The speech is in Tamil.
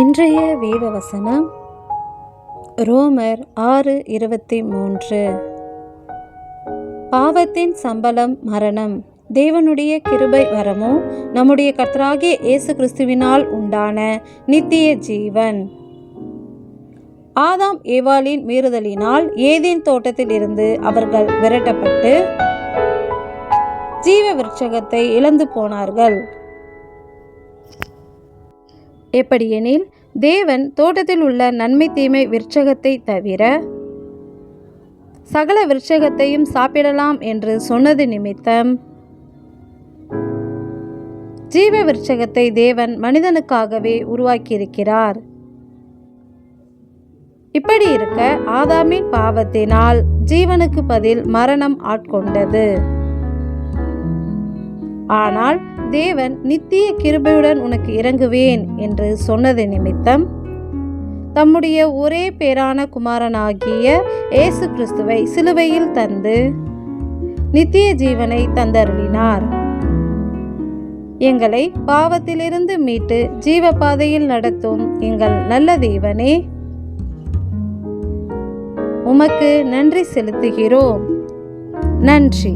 இன்றைய வேத வசனம் ரோமர் ஆறு இருபத்தி மூன்று. பாவத்தின் சம்பளம் மரணம். தேவனுடைய கிருபை வரமும் நம்முடைய கர்த்தராகிய இயேசு கிறிஸ்துவினால் உண்டான நித்திய ஜீவன். ஆதாம் ஏவாளின் மீறுதலினால் ஏதேன் தோட்டத்தில் இருந்து அவர்கள் விரட்டப்பட்டு ஜீவ விருட்சகத்தை இழந்து போனார்கள். எப்படியெனில் தேவன் தோட்டத்தில் உள்ள நன்மை தீமை விருட்சகத்தை தவிர சகல விருட்சகத்தையும் சாப்பிடலாம் என்று சொன்னது நிமித்தம். ஜீவ விருட்சகத்தை தேவன் மனிதனுக்காகவே உருவாக்கியிருக்கிறார். இப்படி இருக்க ஆதாமின் பாவத்தினால் ஜீவனுக்கு பதில் மரணம் ஆட்கொண்டது. ஆனால் தேவன் நித்திய கிருபையுடன் உனக்கு இறங்குவேன் என்று சொன்னது நிமித்தம் தம்முடைய ஒரே பேரான குமாரனாகிய இயேசு கிறிஸ்துவை சிலுவையில் தந்து நித்திய ஜீவனை தந்தருளினார். எங்களை பாவத்திலிருந்து மீட்டு ஜீவ பாதையில் நடத்தும் எங்கள் நல்ல தேவனே உமக்கு நன்றி செலுத்துகிறோம். நன்றி.